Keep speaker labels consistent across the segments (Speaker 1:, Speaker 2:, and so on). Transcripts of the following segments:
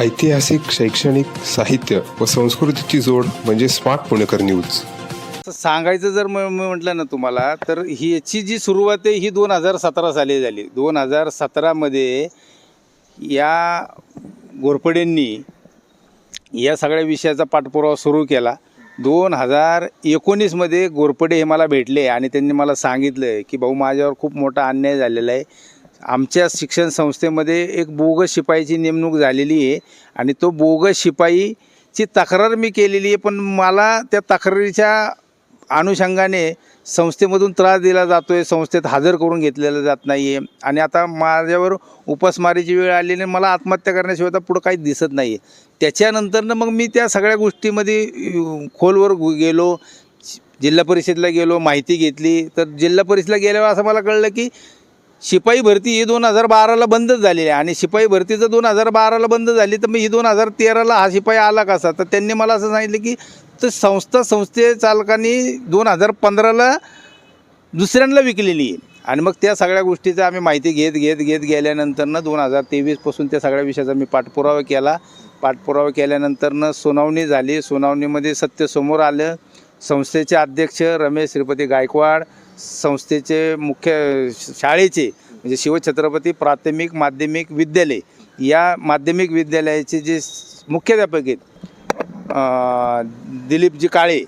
Speaker 1: ऐतिहासिक शैक्षणिक साहित्य व संस्कृतीची जोड म्हणजे स्मार्ट पुणेकर न्यूज.
Speaker 2: तर सांगायचं जर म्हटलं ना तुम्हाला तर ही याची जी सुरुवात आहे ही दोन हजार सतरा साली झाली. दोन हजार सतरामध्ये या घोरपडेंनी या सगळ्या विषयाचा पाठपुरावा सुरू केला. दोन हजार एकोणीसमध्ये घोरपडे हे मला भेटले आणि त्यांनी मला सांगितलं की भाऊ माझ्यावर खूप मोठा अन्याय झालेला आहे. आमच्या शिक्षण संस्थेमध्ये एक बोगस शिपाईची नेमणूक झालेली आहे आणि तो बोगस शिपाईची तक्रार मी केलेली आहे पण मला त्या तक्रारीच्या अनुषंगाने संस्थेमधून त्रास दिला जातो आहे संस्थेत हजर करून घेतलेला जात नाही आहे आणि आता माझ्यावर उपासमारीची वेळ आलेली आहे. मला आत्महत्या करण्याशिवाय आता पुढं काहीच दिसत नाही आहे त्याच्यानंतरनं मग मी त्या सगळ्या गोष्टीमध्ये खोलवर गेलो जिल्हा परिषदला गेलो माहिती घेतली तर जिल्हा परिषदला गेल्यावर असं मला कळलं की शिपाई भरती ही दोन हजार बाराला बंदच झालेली आहे. आणि शिपाई भरती जर दोन हजार बाराला बंद झाली तर मग ही दोन हजार तेराला हा शिपाई आला कसा? तर त्यांनी मला असं सांगितलं की तर संस्था संस्थे चालकांनी दोन हजार पंधराला दुसऱ्यांना विकलेली आहे. आणि मग त्या सगळ्या गोष्टीचा आम्ही माहिती घेत घेत घेत गेल्यानंतरनं दोन हजार तेवीसपासून त्या सगळ्या विषयाचा मी पाठपुरावा केला. पाठपुरावा केल्यानंतरनं सुनावणी झाली. सुनावणीमध्ये सत्य समोर आलं. संस्थेचे अध्यक्ष रमेश श्रीपती गायकवाड संस्थेचे मुख्य शाळेचे म्हणजे शिवछत्रपती प्राथमिक माध्यमिक विद्यालय या माध्यमिक विद्यालयाचे जे मुख्याध्यापक आहेत दिलीपजी काळे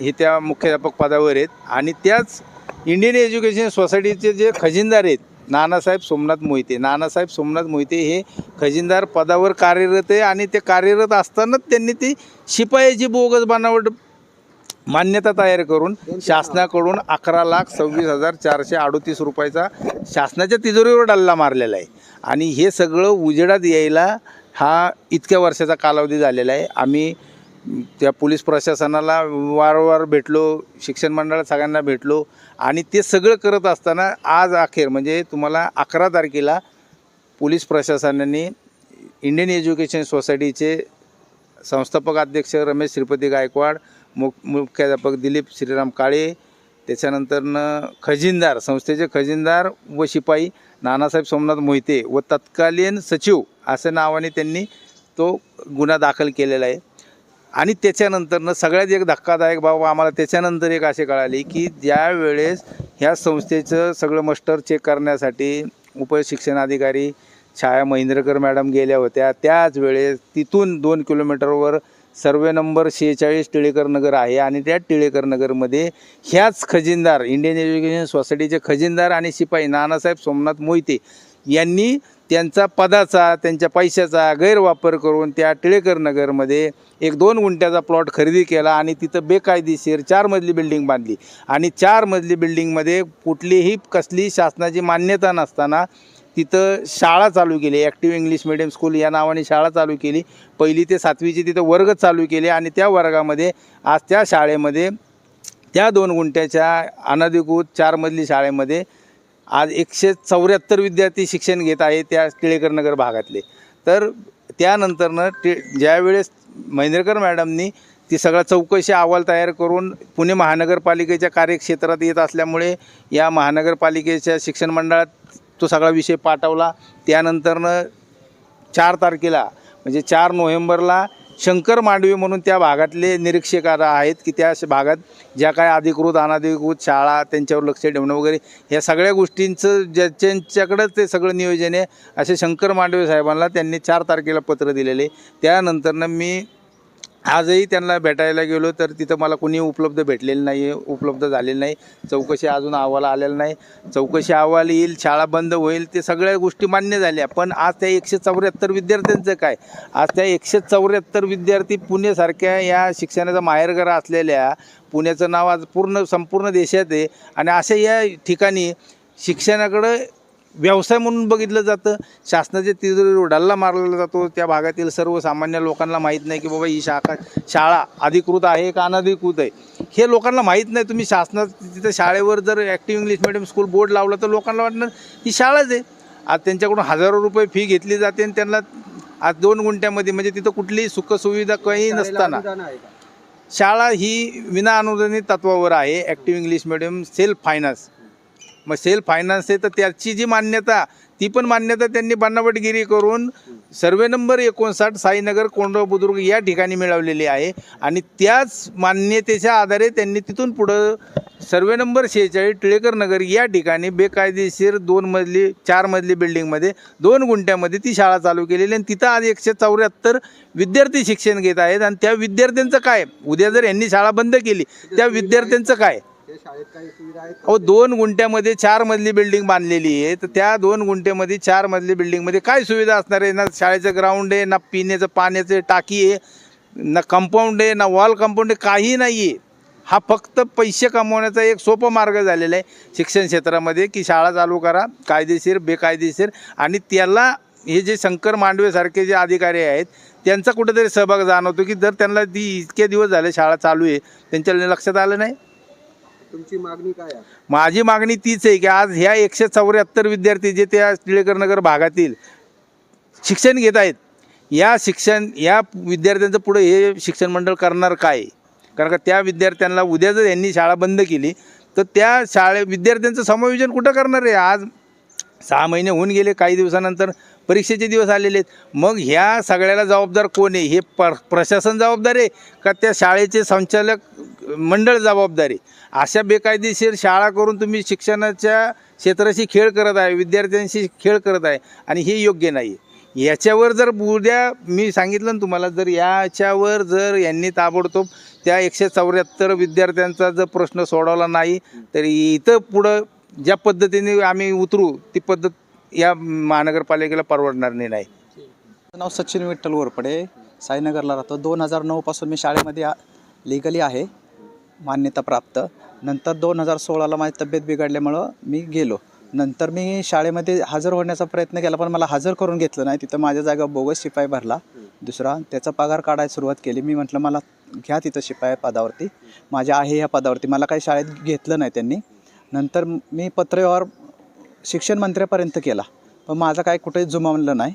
Speaker 2: हे त्या मुख्याध्यापक पदावर आहेत. आणि त्याच इंडियन एज्युकेशन सोसायटीचे जे खजिनदार आहेत नानासाहेब सोमनाथ मोहिते. नानासाहेब सोमनाथ मोहिते हे खजिनदार पदावर कार्यरत आहे आणि ते कार्यरत असतानाच त्यांनी ती शिपायाची बोगस बनावट मान्यता तयार करून शासनाकडून अकरा लाख सव्वीस हजार चारशे अडोतीस रुपयाचा शासनाच्या तिजोरीवर डल्ला मारलेला आहे. आणि हे सगळं उजेडात यायला हा इतक्या वर्षाचा कालावधी झालेला आहे. आम्ही त्या पोलीस प्रशासनाला वारंवार भेटलो शिक्षण मंडळात सगळ्यांना भेटलो आणि ते सगळं करत असताना आज अखेर म्हणजे तुम्हाला अकरा तारखेला पोलीस प्रशासनाने इंडियन एज्युकेशन सोसायटीचे संस्थापक अध्यक्ष रमेश श्रीपती गायकवाड मुख मुख्याध्यापक दिलीप श्रीराम काळे त्याच्यानंतरनं खजिनदार संस्थेचे खजिनदार व शिपाई नानासाहेब सोमनाथ मोहिते व तत्कालीन सचिव असं नावाने त्यांनी तो गुन्हा दाखल केलेला आहे. आणि त्याच्यानंतरनं सगळ्यात एक धक्कादायक बाबा आम्हाला त्याच्यानंतर एक असे कळाले की ज्या वेळेस ह्या संस्थेचं सगळं मस्टर चेक करण्यासाठी उपशिक्षणाधिकारी छाया महेंद्रकर मॅडम गेल्या होत्या त्याच वेळेस तिथून दोन किलोमीटरवर सर्वे नंबर शेहेचाळीस टिळेकर नगर आहे आणि त्या टिळेकर नगरमध्ये ह्याच खजिनदार इंडियन एज्युकेशन सोसायटीचे खजिनदार आणि शिपाई नानासाहेब सोमनाथ मोहिते यांनी त्यांचा पदाचा त्यांच्या पैशाचा गैरवापर करून त्या टिळेकर नगरमध्ये एक दोन गुंठ्याचा प्लॉट खरेदी केला आणि तिथं बेकायदेशीर चार मजली बिल्डिंग बांधली. आणि चार मजली बिल्डिंगमध्ये कुठलीही कसली शासनाची मान्यता नसताना तिथं शाळा चालू केली. ॲक्टिव्ह इंग्लिश मिडियम स्कूल या नावाने शाळा चालू केली. पहिली ते सातवीचे तिथं वर्ग चालू केले आणि त्या वर्गामध्ये आज त्या शाळेमध्ये त्या दोन गुंठ्याच्या अनधिकृत चार मजली शाळेमध्ये आज एकशे चौऱ्याहत्तर विद्यार्थी शिक्षण घेत आहे त्या टिळेकर नगर भागातले. तर त्यानंतरनं टे ज्यावेळेस महेंद्रकर मॅडमनी ती सगळा चौकशी अहवाल तयार करून पुणे महानगरपालिकेच्या कार्यक्षेत्रात येत असल्यामुळे या महानगरपालिकेच्या शिक्षण मंडळात तो सगळा विषय पाठवला. त्यानंतरनं चार तारखेला म्हणजे चार नोव्हेंबरला शंकर मांडवी म्हणून त्या भागातले निरीक्षक आहेत की त्या भागात ज्या काय अधिकृत अनाधिकृत शाळा त्यांच्यावर लक्ष ठेवणं वगैरे ह्या सगळ्या गोष्टींचं ज्याच्यांच्याकडं ते सगळं नियोजन आहे असे शंकर मांडवे साहेबांना त्यांनी चार तारखेला पत्र दिलेले. त्यानंतरनं मी आजही त्यांना भेटायला गेलो तर तिथं मला कोणी उपलब्ध भेटलेलं नाही आहे उपलब्ध झालेलं नाही. चौकशी अजून अहवाल आलेला नाही. चौकशी अहवाल येईल शाळा बंद होईल ते सगळ्या गोष्टी मान्य झाल्या. पण आज त्या एकशे चौऱ्याहत्तर विद्यार्थ्यांचं काय? आज त्या एकशे चौऱ्याहत्तर विद्यार्थी पुणेसारख्या या शिक्षणाचा माहेरघर असलेल्या पुण्याचं नाव आज पूर्ण संपूर्ण देशात आहे. आणि अशा या ठिकाणी शिक्षणाकडं व्यवसाय म्हणून बघितलं जातं. शासनाच्या तिजोरीवर डल्ला मारलेला जातो. त्या भागातील सर्वसामान्य लोकांना माहीत नाही की बाबा ही शाखा शाळा अधिकृत आहे का अनधिकृत आहे? हे लोकांना माहीत नाही. तुम्ही शासनात तिथं शाळेवर जर active English medium school board लावलं तर लोकांना वाटणार ही शाळाच आहे. आज त्यांच्याकडून हजारो रुपये फी घेतली जाते आणि त्यांना आज दोन गुंठ्यामध्ये म्हणजे तिथं कुठलीही सुखसुविधा काही नसताना. शाळा ही विना अनुदानित तत्वावर आहे. Active English medium self finance मग सेल्फ फायनान्स आहे तर त्याची जी मान्यता ती पण मान्यता त्यांनी बनावटगिरी करून सर्वे नंबर एकोणसाठ साईनगर कोंडव बुद्रुक या ठिकाणी मिळवलेली आहे. आणि त्याच मान्यतेच्या आधारे त्यांनी तिथून पुढं सर्वे नंबर शेहेचाळीस टिळेकर नगर या ठिकाणी बेकायदेशीर दोन मजली चार मजली बिल्डिंगमध्ये दोन गुंठ्यामध्ये ती शाळा चालू केलेली. आणि तिथं आज एकशे चौऱ्याहत्तर विद्यार्थी शिक्षण घेत आहेत. आणि त्या विद्यार्थ्यांचं काय? उद्या जर यांनी शाळा बंद केली त्या विद्यार्थ्यांचं काय? अहो दोन गुंठ्यामध्ये चार मजली बिल्डिंग बांधलेली आहे. तर त्या दोन गुंठ्यामध्ये चार मजली बिल्डिंगमध्ये काय सुविधा असणार आहे? ना शाळेचं ग्राउंड आहे ना पिण्याचं पाण्याचं टाकी आहे ना कंपाऊंड आहे ना वॉल कंपाऊंड आहे काही नाही आहे हा फक्त पैसे कमवण्याचा एक सोपा मार्ग झालेला आहे शिक्षण क्षेत्रामध्ये की शाळा चालू करा कायदेशीर बेकायदेशीर आणि त्याला हे जे शंकर मांडवेसारखे जे अधिकारी आहेत त्यांचा कुठेतरी सहभाग जाणवतो की जर त्यांना ती इतके दिवस झाले शाळा चालू आहे त्यांच्या लक्षात आलं नाही?
Speaker 3: तुमची मागणी काय आहे?
Speaker 2: माझी मागणी तीच आहे की आज ह्या एकशे चौऱ्याहत्तर विद्यार्थी जे त्या टिळेकर नगर भागातील शिक्षण घेत आहेत या शिक्षण या विद्यार्थ्यांचं पुढे हे शिक्षण मंडळ करणार काय? कारण का त्या विद्यार्थ्यांना उद्या जर यांनी शाळा बंद केली तर त्या शाळे विद्यार्थ्यांचं समायोजन कुठं करणार आहे? आज सहा महिने होऊन गेले काही दिवसानंतर परीक्षेचे दिवस आलेले आहेत. मग ह्या सगळ्याला जबाबदार कोण आहे? हे प्र प्रशासन जबाबदार आहे का त्या शाळेचे संचालक मंडळ जबाबदारी. अशा बेकायदेशीर शाळा करून तुम्ही शिक्षणाच्या क्षेत्राशी खेळ करत आहे विद्यार्थ्यांशी खेळ करत आहे आणि हे योग्य नाही याच्यावर जर उद्या मी सांगितलं ना तुम्हाला जर याच्यावर जर यांनी ताबडतोब त्या एकशे चौऱ्याहत्तर विद्यार्थ्यांचा जर प्रश्न सोडवला नाही तर इथं पुढं ज्या पद्धतीने आम्ही उतरू ती पद्धत या महानगरपालिकेला परवडणार नाही.
Speaker 4: नाव सचिन विठ्ठल वरपडे. साईनगरला राहतो. दोन हजार नऊपासून मी शाळेमध्ये लिगली आहे. मान्यता प्राप्त. नंतर दोन हजार सोळाला माझी तब्येत बिघडल्यामुळं मी गेलो. नंतर मी शाळेमध्ये हजर होण्याचा प्रयत्न केला पण मला हजर करून घेतलं नाही. तिथं माझ्या जागा बोगस शिपाई भरला. दुसरा त्याचा पगार काढायला सुरुवात केली. मी म्हटलं मला घ्या तिथं शिपाई पदावरती. माझ्या आहे ह्या पदावरती. मला काही शाळेत घेतलं नाही त्यांनी. नंतर मी पत्रव्यवहार शिक्षण मंत्र्यापर्यंत केला. पण माझं काय कुठे जुमावलं नाही.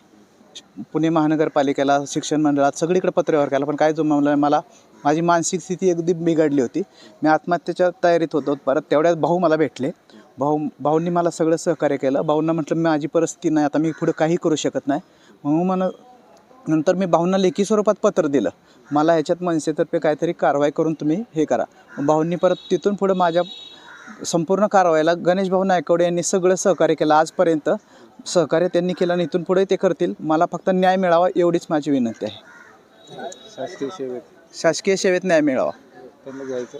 Speaker 4: पुणे महानगरपालिकेला शिक्षण मंडळात सगळीकडे पत्रव्यवहार केला पण काय जुमावलं नाही मला माझी मानसिक स्थिती अगदी बिघडली होती. मी आत्महत्येच्या तयारीत होतो परत तेवढ्यात भाऊ मला भेटले. भाऊ भाऊंनी मला सगळं सहकार्य केलं. भाऊंना म्हटलं माझी परिस्थिती नाही आता मी पुढं काही करू शकत नाही. म्हणून म्हण नंतर मी भाऊंना लेखी स्वरूपात पत्र दिलं. मला ह्याच्यात मनसेतर्फे काहीतरी कारवाई करून तुम्ही हे करा. भाऊंनी परत तिथून पुढं माझ्या संपूर्ण कारवाईला गणेश भाऊ नायकवडे यांनी सगळं सहकार्य केलं. आजपर्यंत सहकार्य त्यांनी केलं आणि इथून पुढे ते करतील. मला फक्त न्याय मिळावा एवढीच माझी विनंती आहे.
Speaker 2: शासकीय सेवेत.
Speaker 4: शासकीय सेवेत न्याय मिळावा.
Speaker 2: त्यांना जायचं